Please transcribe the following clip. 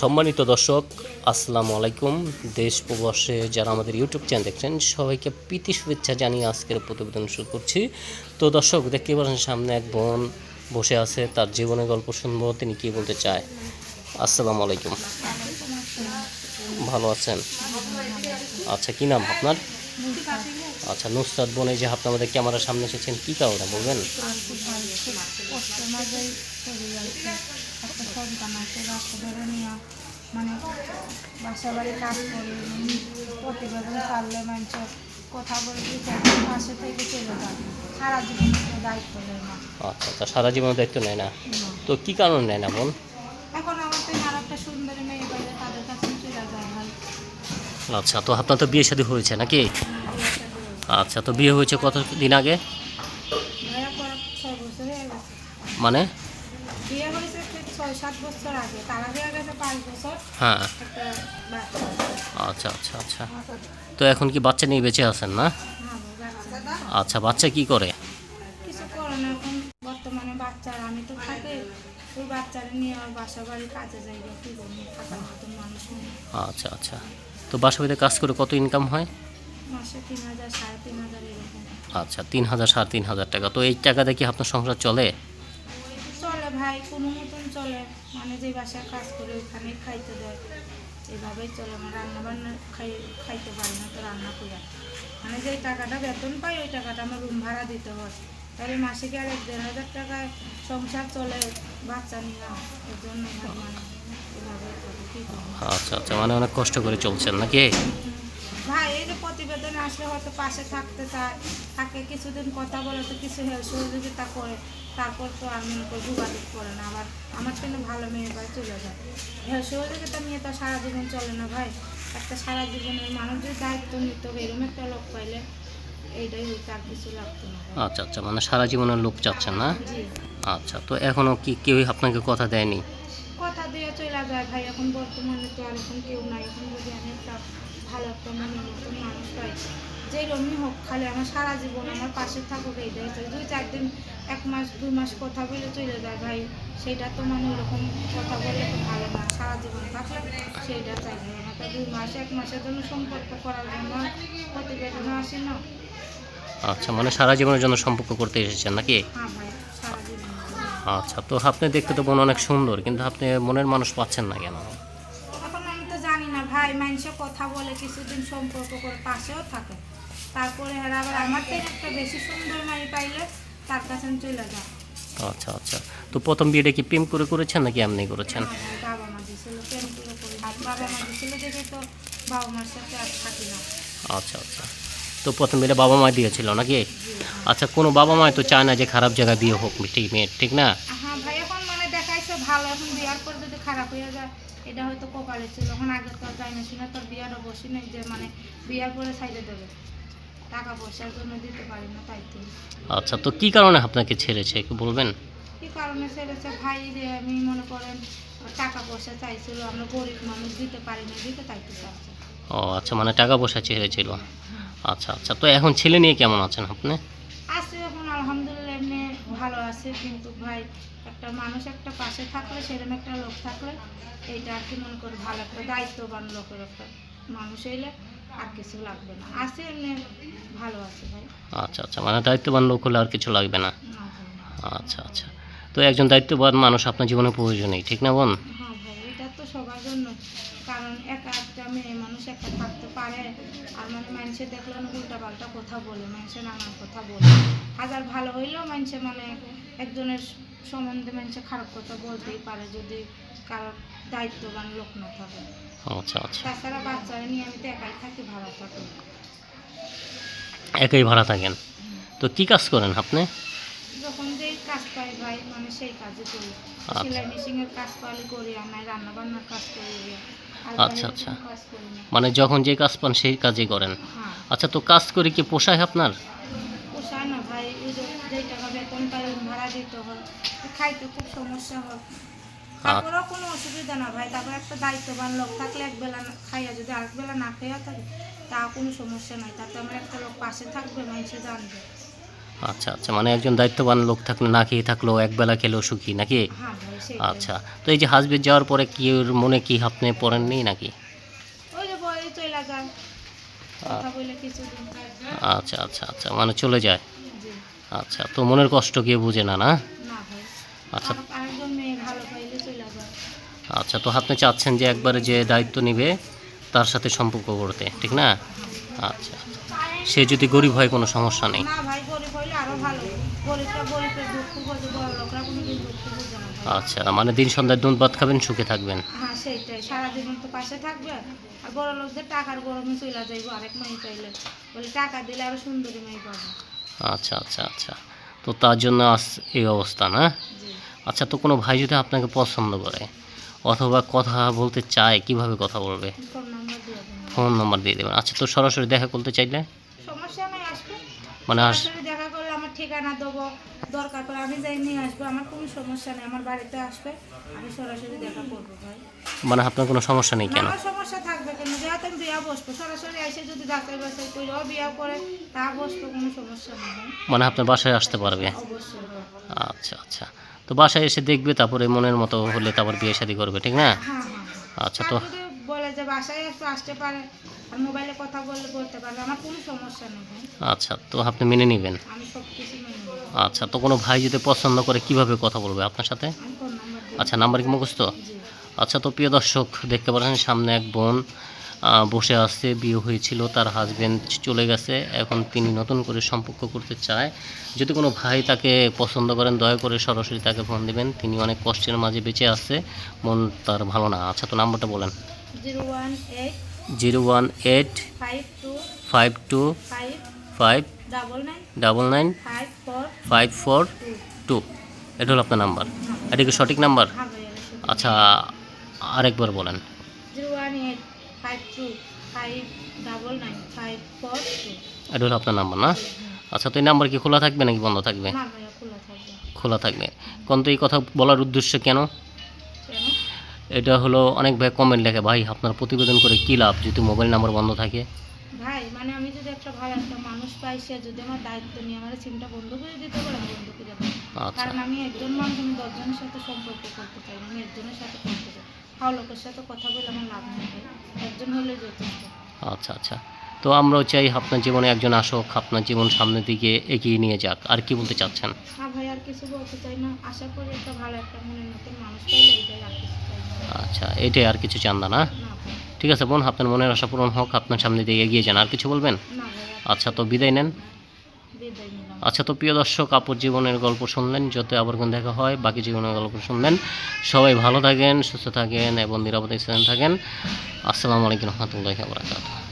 সম্মানিত দর্শক, আসসালামু আলাইকুম। দেশ প্রবাসে যারা আমাদের ইউটিউব চ্যানেল দেখছেন, সবাইকে প্রীতি শুভেচ্ছা জানিয়ে আজকের প্রতিবেদন শুরু করছি। তো দর্শক দেখতে পাচ্ছেন সামনে এক বোন বসে আছে, তার জীবনের গল্প শুনব, তিনি কি বলতে চায়? আসসালামু আলাইকুম। ভালো আছেন? আচ্ছা কি নাম আপনার? আচ্ছা নুসরাত বোন, এই যে আপনি আমাদের ক্যামেরার সামনে এসেছেন, কি কারণে বলবেন কষ্ট মাঝে চলে যাচ্ছে একটা সন্তান আছে বাচ্চা ধরে নিয়ে মানে বাসা বাড়ি কাজ করে প্রতিবেদন ছাড়লে মানুষ কথা বলে পাশে থেকে চলে যায়। সারা জীবন দায়িত্ব নেয় না। আচ্ছা আচ্ছা সারা জীবনের দায়িত্ব নেয় না। তো কি কারণ নেয় না বোন এখন আমার তো আর একটা সুন্দরী মেয়ে বাইরে তাদের কাছে চলে যায় ভাই। আচ্ছা তো আপনার তো বিয়ে শাদী হয়েছে নাকি? আচ্ছা তো বিয়ে হয়েছে কত দিন আগে মানে বিয়ে করেছে ঠিক ছয় সাত বছর আগে তার আগে গেছে পাঁচ বছর। হ্যাঁ। আচ্ছা আচ্ছা আচ্ছা। তো এখন কি বাচ্চা নিয়ে বেঁচে আছেন না? আচ্ছা বাচ্চা কি করে? কিছু করে না এখন। বর্তমানে বাচ্চার আমি তো থাকি। ওই বাচ্চারা নিয়ে আমার বাসা বাড়ি কাজে যাই কি করব থাকার মতন মানুষ আচ্ছা আচ্ছা। তো বাসা বাড়িতে কাজ করে কত ইনকাম হয়? মাসে তিন হাজার সাড়ে তিন হাজার এরকম। আচ্ছা তিন হাজার সাড়ে তিন হাজার টাকা। তো এই টাকা কি আপনার সংসার চলে? চলে কোনো মতন চলে মানে যে বাসায় কাজ করে ওখানে খাইতে দেয়। এভাবেই চলে আমার রান্না বান্না খাই খাইতে পারি না তো রান্না করি মানে যে টাকাটা বেতন পাই ওই টাকাটা আমার রুম ভাড়া দিতে হয়। তাহলে মাসে কি আর এক দেড় হাজার টাকায় সংসার চলে বাচ্চা নিয়ে এর জন্য মানে আচ্ছা আচ্ছা মানে অনেক কষ্ট করে চলছেন নাকি? ভাই এই যে প্রতিবেদনে আসলে হয়তো পাশে থাকতে চায়। তাকে কিছুদিন কথা বলে তো কিছু সহযোগিতা করে তারপর তো আমি ওকে যোগাযোগ করে না আবার আমার জন্য ভালো মেয়ে ভাই চলে যায়। হেল্প সহযোগিতা নিয়ে তো সারা জীবন চলে না ভাই একটা সারা জীবনের মানুষ যে দায়িত্ব নিতে হবে এরকম একটা লোক পাইলে এইটাই হইতে আর কিছু লাগতো না আচ্ছা আচ্ছা মানে সারা জীবনের লোক চাচ্ছেন না? আচ্ছা তো এখনও কি কেউই আপনাকে কথা দেয়নি? কথা দিয়ে চলে যায় ভাই এখন বর্তমানে তো আর এখন কেউ নাই এখন যদি আমি একটা ভালো একটা মনের মতন মানুষ পাই যে রমি হোক খালি আমার সারা জীবন আমার পাশে থাকুক এইটাই চাই দুই চার দিন এক মাস দুই মাস কথা বলে চলে যায় ভাই। সেটা তো মানে ওরকম কথা বলে তো ভালো না। সারা জীবন থাকলে সেইটা চাই আমার তো দুই মাস এক মাসের জন্য সম্পর্ক করার জন্য প্রতিবেদন আসে না। আচ্ছা মানে সারা জীবনের জন্য সম্পর্ক করতে এসেছেন নাকি? হ্যাঁ আচ্ছা তো আপনি দেখতে তো মন অনেক সুন্দর কিন্তু আপনি মনের মানুষ পাচ্ছেন না কেন এখন আমি তো জানি না ভাই মানুষে কথা বলে কিছুদিন সম্পর্ক করে পাশেও থাকে। তারপরে এরা আবার আমার থেকে একটা বেশি সুন্দর মারি পাইলে তার কাছে চলে যায় আচ্ছা আচ্ছা। তো প্রথম বিয়েটা কি প্রেম করে করেছেন নাকি এমনি করেছেন? বাবা মা দিয়েছিল প্রেমগুলো করে আর বাবা মা দিয়েছিল দেখে তো বাবা মার সাথে আর থাকি না। আচ্ছা আচ্ছা। তো প্রথম বিয়েটা বাবা মা দিয়েছিল নাকি? আচ্ছা কোনো বাবা মাই তো চায় না যে খারাপ জায়গায় বিয়ে হোক ঠিক মেয়ের ঠিক না? হ্যাঁ ভাই এখন মানে দেখাইছে ভালো এখন বিয়ার পর যদি খারাপ হয়ে যায় এটা হয়তো কপালে ছিল। এখন আগে তো যাই না শুনে তোর বিয়ারও বসি নেই যে মানে বিয়ার পরে সাইডে দেবে। টাকা পয়সার জন্য দিতে পারি না তাই তো। আচ্ছা তো কি কারণে আপনাকে ছেড়েছে একটু বলবেন? কি কারণে ছেড়েছে? ভাই যে আমি মনে করেন টাকা পয়সা চাইছিল আমরা গরিব মানুষ দিতে পারি না দিতে চাইতে চাচ্ছে ও আচ্ছা মানে টাকা পয়সা ছেড়েছিল। আচ্ছা আচ্ছা তো এখন ছেলে নিয়ে কেমন আছেন আপনি আছে এখন আলহামদুলিল্লাহ এমনি ভালো আছে কিন্তু ভাই একটা মানুষ একটা পাশে থাকলে সেরকম একটা লোক থাকলে এইটা আর কি মনে করি ভালো একটা দায়িত্ববান লোকের একটা মানুষ এলে আর কিছু লাগবে না। আছে এমনি ভালো আছে ভাই। আচ্ছা আচ্ছা মানে দায়িত্ববান লোক হলে আর কিছু লাগবে না? আচ্ছা আচ্ছা। তো একজন দায়িত্ববান মানুষ আপনার জীবনে প্রয়োজনই ঠিক না বোন? হ্যাঁ ভাই এটা তো সবার জন্য কারণ একা মানুষ একা থাকতে পারে আর মানে মানুষে দেখলে উল্টা পাল্টা কথা বলে মানুষে নানান কথা বলে। হাজার ভালো হইলেও মানুষে মানে একজনের সম্বন্ধে মানুষে খারাপ কথা বলতেই পারে যদি কারোর দায়িত্ববান লোক না থাকে। আচ্ছা আচ্ছা। তাছাড়া বাচ্চারা নিয়ে আমি তো একাই থাকি ভালো থাকি। একাই ভাড়া থাকেন? তো কি কাজ করেন আপনি? যখন যেই কাজ পাই ভাই মানে সেই কাজই করি। আচ্ছা। সেলাই মেশিনের কাজ পালি করি আর নাই রান্না বান্নার কাজ করি। আচ্ছা, আচ্ছা। করি না মানে যখন যে কাজ পান সেই কাজই করেন। হ্যাঁ। আচ্ছা তো কাজ করে কি পোষায় আপনার? খাইতে খুব সমস্যা হয়। তারপরেও কোনো অসুবিধা না ভাই তারপর একটা দায়িত্ববান লোক থাকলে এক বেলা না- খাইয়া যদি আরেক বেলা না খাইয়া থাকে তা কোনো সমস্যা নাই। তাতে আমার একটা লোক পাশে থাকবে মানুষে জানবে। আচ্ছা আচ্ছা মানে একজন দায়িত্ববান লোক থাকলে না খেয়ে থাকলেও একবেলা খেলেও সুখী নাকি? হ্যাঁ সেটাই আচ্ছা তো এই যে হাজবেন্ড যাওয়ার পরে কি ওর মনে কি আপনি পড়েননি নাকি? আচ্ছা আচ্ছা আচ্ছা মানে চলে যায়? আচ্ছা তো মনের কষ্ট কেউ বুঝে না না? আচ্ছা। আচ্ছা তো আপনি চাচ্ছেন যে একবারে যে দায়িত্ব নেবে তার সাথে সম্পর্ক করতে ঠিক না? আচ্ছা সে যদি গরিব হয় কোনো সমস্যা নেই না ভাই গরিব হইলে আরও ভালো। গরিবটা গরিবের দুঃখ বোঝে বড় লোকরা কোনোদিন দুঃখ বোঝে না ভাই। আচ্ছা মানে দিন সন্ধ্যায় দুধ ভাত খাবেন সুখে থাকবেন? হ্যাঁ সেইটাই সারা জীবন তো পাশে থাকবে। আর বড় লোকদের টাকার গরমে চলে যাইবো আরেক মাই চাইলে। বলে টাকা দিলে আরও সুন্দরী মাই পাবো। আচ্ছা আচ্ছা আচ্ছা। তো তার জন্য আজ এই অবস্থা না? আচ্ছা তো কোনো ভাই যদি আপনাকে পছন্দ করে অথবা কথা বলতে চায় কীভাবে কথা বলবে? ফোন নাম্বার দিয়ে দেবেন। ফোন নাম্বার দিয়ে দেবেন। আচ্ছা তো সরাসরি দেখা করতে চাইলে? সমস্যা নাই আসবে। মানে আস সরাসরি দেখা করলে আমার ঠিকানা দেবো দরকার পড়ে আমি যাই নিয়ে আসব। আমার কোনো সমস্যা নেই আমার বাড়িতে আসবে আমি সরাসরি দেখা করব ভাই। মানে আপনার কোনো সমস্যা নেই কেন? আমার সমস্যা থাকবে কেন? যেহেতু আমি বিয়া বসবো সরাসরি এসে যদি ডাক্তার বাসায় করেও বিয়া করে তা বসবো কোনো সমস্যা নেই মানে আপনার বাসায় আসতে পারবে? অবশ্যই আচ্ছা আচ্ছা। তো বাসায় এসে দেখবে তারপরে মনের মতো হলে তারপর বিয়ে শাদি করবে ঠিক না? হ্যাঁ হ্যাঁ হ্যাঁ। আচ্ছা তো যে বাসায় একটু আসতে পারে। আর মোবাইলে কথা বললে বলতে পারবে। আমার কোনো সমস্যা নেই আচ্ছা তো আপনি মেনে নেবেন? আমি সব কিছু মেনে নেব। আচ্ছা তো কোনো ভাই যদি পছন্দ করে কীভাবে কথা বলবে আপনার সাথে? আচ্ছা নাম্বার কি মুখস্থ? আচ্ছা তো প্রিয় দর্শক দেখতে পাচ্ছেন সামনে এক বোন বসে আছে। বিয়ে হয়েছিল তার হাজবেন্ড চলে গেছে। এখন তিনি নতুন করে সম্পর্ক করতে চায়। যদি কোনো ভাই তাকে পছন্দ করেন দয়া করে সরাসরি তাকে ফোন দিবেন। তিনি অনেক কষ্টের মাঝে বেঁচে আছে। মন তার ভালো না। আচ্ছা তো নাম্বারটা বলেন। Zero one eight five two five double nine five four two এটা হলো আপনার নাম্বার। এটা কি সঠিক নাম্বার? আচ্ছা আরেকবার বলেন। এটা হলো আপনার নাম্বার না? আচ্ছা তো এই নাম্বার কি খোলা থাকবে নাকি বন্ধ থাকবে? খোলা থাকবে। কোন তো এই কথা বলার উদ্দেশ্য কেন? এটা হলো অনেক ভাই কমেন্ট লেখে ভাই আপনার প্রতিবেদন করে কী লাভ যদি মোবাইল নাম্বার বন্ধ থাকে? ভাই মানে আমি যদি একটা ভাই একটা মানুষ পাই সে যদি আমার দায়িত্ব নিয়ে আমার সিমটা বন্ধ করে দিতে পারে আমি বন্ধ করে দেবো। আচ্ছা। কারণ আমি একজন মানুষ আমি দশজনের সাথে সম্পর্ক করতে চাই আমি একজনের সাথে করতে চাই। ভালো লোকের সাথে কথা বলে আমার লাভ নেই। একজন হলে যথেষ্ট। আচ্ছা আচ্ছা। তো আমরাও চাই আপনার জীবনে একজন আসুক আপনার জীবন সামনের দিকে এগিয়ে নিয়ে যাক। আর কি বলতে চাচ্ছেন? না ভাই আর কিছু বলতে চাই না। আশা করি একটা ভালো একটা মনের মতন মানুষ পাইলে এটাই আর কিছু চাই না। আচ্ছা এটাই আর কিছু চান না না? না ভাই। ঠিক আছে বোন আপনার মনের আশা পূরণ হোক আপনার সামনে দিয়ে এগিয়ে যান। আর কিছু বলবেন? না ভাই আর আচ্ছা তো বিদায় নেন। বিদায় নিলাম। আচ্ছা তো প্রিয় দর্শক আপুর জীবনের গল্প শুনলেন যত আবার কোন দেখা হয় বাকি জীবনের গল্প শুনলেন সবাই ভালো থাকেন সুস্থ থাকেন এবং নিরাপদে থাকেন। আসসালামু আলাইকুম রহমতুল্লাহ বরাকাতুহ।